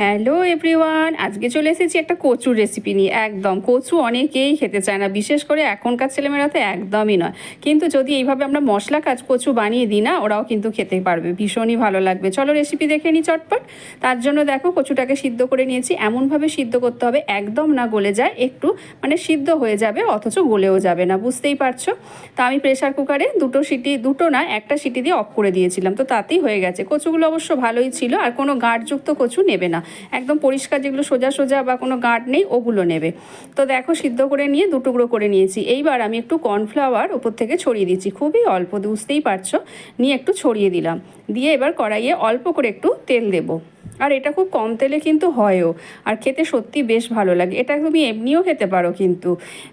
Hello everyone, আজকে চলে এসেছি একটা কচুর রেসিপি নিয়ে। একদম, কচু অনেকেই খেতে চায় না, বিশেষ করে এখনকার ছেলেমেয়েরা তো একদমই নয়। কিন্তু যদি এইভাবে আমরা মশলা কাজ কচু বানিয়ে দিই না, ওরাও কিন্তু খেতে পারবে, ভীষণই ভালো লাগবে। চলো রেসিপি দেখে নিই চটপট। তার জন্য দেখো, কচুটাকে সিদ্ধ করে নিয়েছি। এমনভাবে সিদ্ধ করতে হবে, একদম না গলে যায়, একটু মানে সিদ্ধ হয়ে যাবে, অথচ গলেও যাবে না, বুঝতেই পারছ? তা আমি প্রেশার কুকারে দুটো সিটি, দুটো না, একটা সিটি দিয়ে অফ করে দিয়েছিলাম, তো তাতেই হয়ে গেছে। কচুগুলো অবশ্য ভালোই ছিল, আর কোনো গাঢ়যুক্ত কচু নেবে না। একদম পরিষ্কার যেগুলো সোজা সোজা বা কোনো গাঁট নেই, ওগুলো নেবে। তো দেখো সিদ্ধ করে নিয়ে দু টুকরো করে নিয়েছি। এইবার আমি একটু কর্নফ্লাওয়ার ওপর থেকে ছড়িয়ে দিচ্ছি। খুবই অল্প, বুঝতেই পারছ? নিয়ে একটু ছড়িয়ে দিলাম। দিয়ে এবার কড়াইয়ে অল্প করে একটু তেল দেবো। আর এটা খুব কম তেলে কিন্তু হয়ও। আর খেতে সত্যি বেশ ভালো লাগে। এটা তুমি এমনিও খেতে পারো কিন্তু।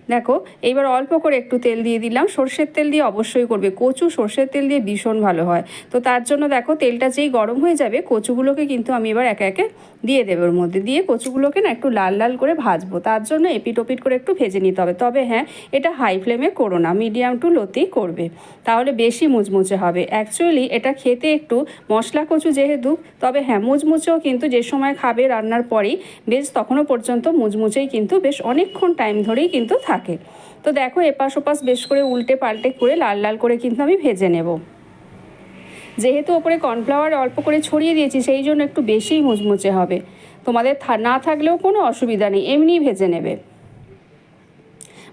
দেখো, এইবার অল্প করে একটু তেল দিয়ে দিলাম। সর্ষের তেল দিয়ে অবশ্যই করবে। কচু সর্ষের তেল দিয়ে ভীষণ ভালো হয়। তো তার জন্য দেখো, তেলটা যেই গরম হয়ে যাবে, কচুগুলোকে কিন্তু আমি এবার একে একে দিয়ে দেবো ওর মধ্যে। দিয়ে কচুগুলোকে না একটু লাল লাল করে ভাজবো। তার জন্য এপিট ওপিট করে একটু ভেজে নিতে হবে। তবে হ্যাঁ এটা হাই ফ্লেমে করো না। মিডিয়াম টু লোতেই করবে। তাহলে বেশি মুচমুচে হবে। অ্যাকচুয়ালি এটা খেতে একটু মশলা কচু যেহেতু, তবে হ্যাঁ মুচমুচেও কিন্তু যে সময় খাবে রান্নার পরেই, বেশ তখনও পর্যন্ত মুচমুচেই কিন্তু বেশ অনেকক্ষণ টাইম ধরেই কিন্তু থাকে। তো দেখো এপাশ ওপাশ বেশ করে উল্টে পাল্টে করে লাল লাল করে কিন্তু আমি ভেজে নেব। যেহেতু ওপরে কর্নফ্লাওয়ার অল্প করে ছড়িয়ে দিয়েছি, সেই জন্য একটু বেশিই মুচমুচে হবে। তোমাদের না থাকলেও কোনো অসুবিধা নেই, এমনিই ভেজে নেবে।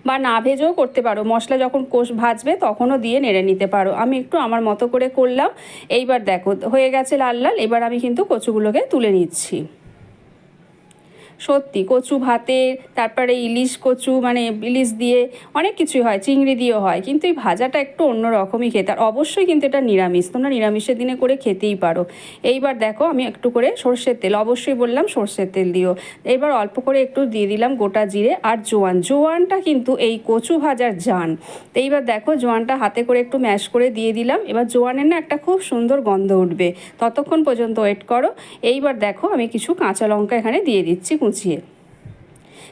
বা না ভেজেও করতে পারো। মশলা যখন কোষ, ভাজবে তখনও দিয়ে নেড়ে নিতে পারো। আমি একটু আমার মতো করে করলাম। এইবার দেখো, হয়ে গেছে লাল লাল। এবার আমি কিন্তু কচুগুলোকে তুলে নিচ্ছি। সত্যি, কচু ভাতে তারপরে ইলিশ কচু মানে ইলিশ দিয়ে অনেক কিছুই হয়, চিংড়ি দিয়েও হয়, কিন্তু এই ভাজাটা একটু অন্য রকমই খেতে। আর অবশ্যই কিন্তু এটা নিরামিষ, তোমরা নিরামিষের দিনে করে খেতেই পারো। এইবার দেখো, আমি একটু করে সর্ষের তেল, অবশ্যই বললাম সর্ষের তেল দিও। এইবার অল্প করে একটু দিয়ে দিলাম গোটা জিরে আর জোয়ান। জোয়ানটা কিন্তু এই কচু ভাজার জান। এইবার দেখো, জোয়ানটা হাতে করে একটু ম্যাশ করে দিয়ে দিলাম। এবার জোয়ানের না একটা খুব সুন্দর গন্ধ উঠবে। ততক্ষণ পর্যন্ত ওয়েট করো। এইবার দেখো, আমি কিছু কাঁচা লঙ্কা এখানে দিয়ে দিচ্ছি। কুচিয়ে।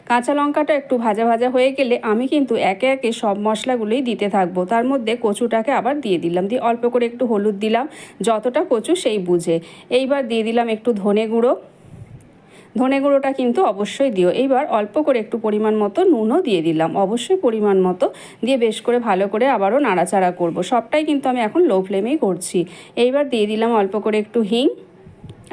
কাঁচা লঙ্কাটা একটু ভাজা ভাজা হয়ে গেলে আমি কিন্তু একে একে সব মশলাগুলোই দিতে থাকব। তার মধ্যে কচুটাকে আবার দিয়ে দিলাম। দিয়ে অল্প করে একটু হলুদ দিলাম। যতটা কচু সেই বুঝে। এইবার দিয়ে দিলাম একটু ধনে গুঁড়ো। ধনে গুঁড়োটা কিন্তু অবশ্যই দিও। এইবার অল্প করে একটু পরিমাণ মতো নুনও দিয়ে দিলাম। অবশ্যই পরিমাণ মতো। দিয়ে বেশ করে ভালো করে আবারও নাড়াচাড়া করব। সবটাই কিন্তু আমি এখন লো ফ্লেমেই করছি। এইবার দিয়ে দিলাম অল্প করে একটু হিং।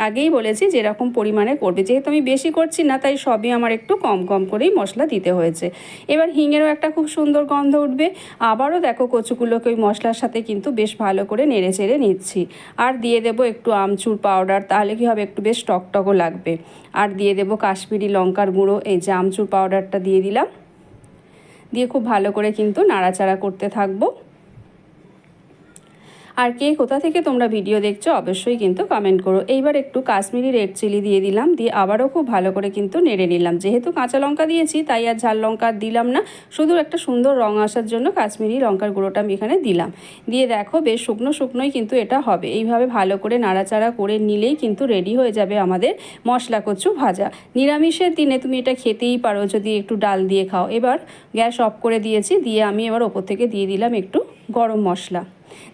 আগেই বলেছি যেরকম পরিমাণে করবে। যেহেতু আমি বেশি করছি না, তাই সবই আমার একটু কম কম করেই মশলা দিতে হয়েছে। এবার হিঙেরও একটা খুব সুন্দর গন্ধ উঠবে। আবারও দেখো কচুগুলোকে ওই মশলার সাথে কিন্তু বেশ ভালো করে নেড়ে চেড়ে নিচ্ছি। আর দিয়ে দেবো একটু আমচুর পাউডার, তাহলে কি হবে, একটু বেশ টকটকও লাগবে। আর দিয়ে দেবো কাশ্মীরি লঙ্কার গুঁড়ো, এই যে আমচুর পাউডারটা দিয়ে দিলাম। দিয়ে খুব ভালো করে কিন্তু নাড়াচাড়া করতে থাকব। আর কে কোথা থেকে তোমরা ভিডিও দেখছ, অবশ্যই কিন্তু কমেন্ট করো। এইবার একটু কাশ্মীরি রেড চিলি দিয়ে দিলাম, দিয়ে আবারও খুব ভালো করে কিন্তু নেড়ে নিলাম। যেহেতু কাঁচা লঙ্কা দিয়েছি, তাই আর ঝাল লঙ্কা দিলাম না। শুধু একটা সুন্দর রং আসার জন্য কাশ্মীরি লঙ্কার গুঁড়োটা আমি এখানে দিলাম। দিয়ে দেখো, বেশ শুকনো শুকনোই কিন্তু এটা হবে। এইভাবে ভালো করে নাড়াচাড়া করে নিলেই কিন্তু রেডি হয়ে যাবে আমাদের মশলা কচু ভাজা। নিরামিষের দিনে তুমি এটা খেতেই পারো, যদি একটু ডাল দিয়ে খাও। এবার গ্যাস অফ করে দিয়েছি, দিয়ে আমি এবার ওপর থেকে দিয়ে দিলাম একটু গরম মশলা।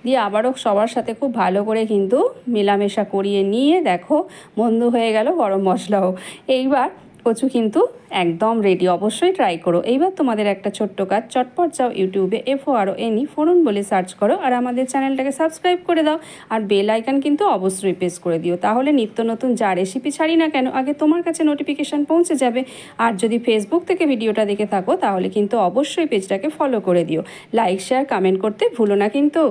দিয়ে আবারও সবার সাথে খুব ভালো করে কিন্তু মেলামেশা করিয়ে নিয়ে দেখো বন্ধু হয়ে গেল গরম মশলাও। এইবার কচু কিন্তু একদম রেডি অবশ্যই ট্রাই করো। এইবার তোমাদের একটা ছোট্ট কাজ, চটপট যাও ইউটিউবে এফও আরও এনি ফোরন বলে সার্চ করো আর আমাদের চ্যানেলটাকে সাবস্ক্রাইব করে দাও আর বেল আইকন কিন্তু অবশ্যই প্রেস করে দিও। তাহলে নিত্য নতুন যা রেসিপি ছাড়ি না কেন, আগে তোমার কাছে নোটিফিকেশান পৌঁছে যাবে। আর যদি ফেসবুক থেকে ভিডিওটা দেখে থাকো, তাহলে কিন্তু অবশ্যই পেজটাকে ফলো করে দিও। লাইক শেয়ার কমেন্ট করতে ভুলো না কিন্তু।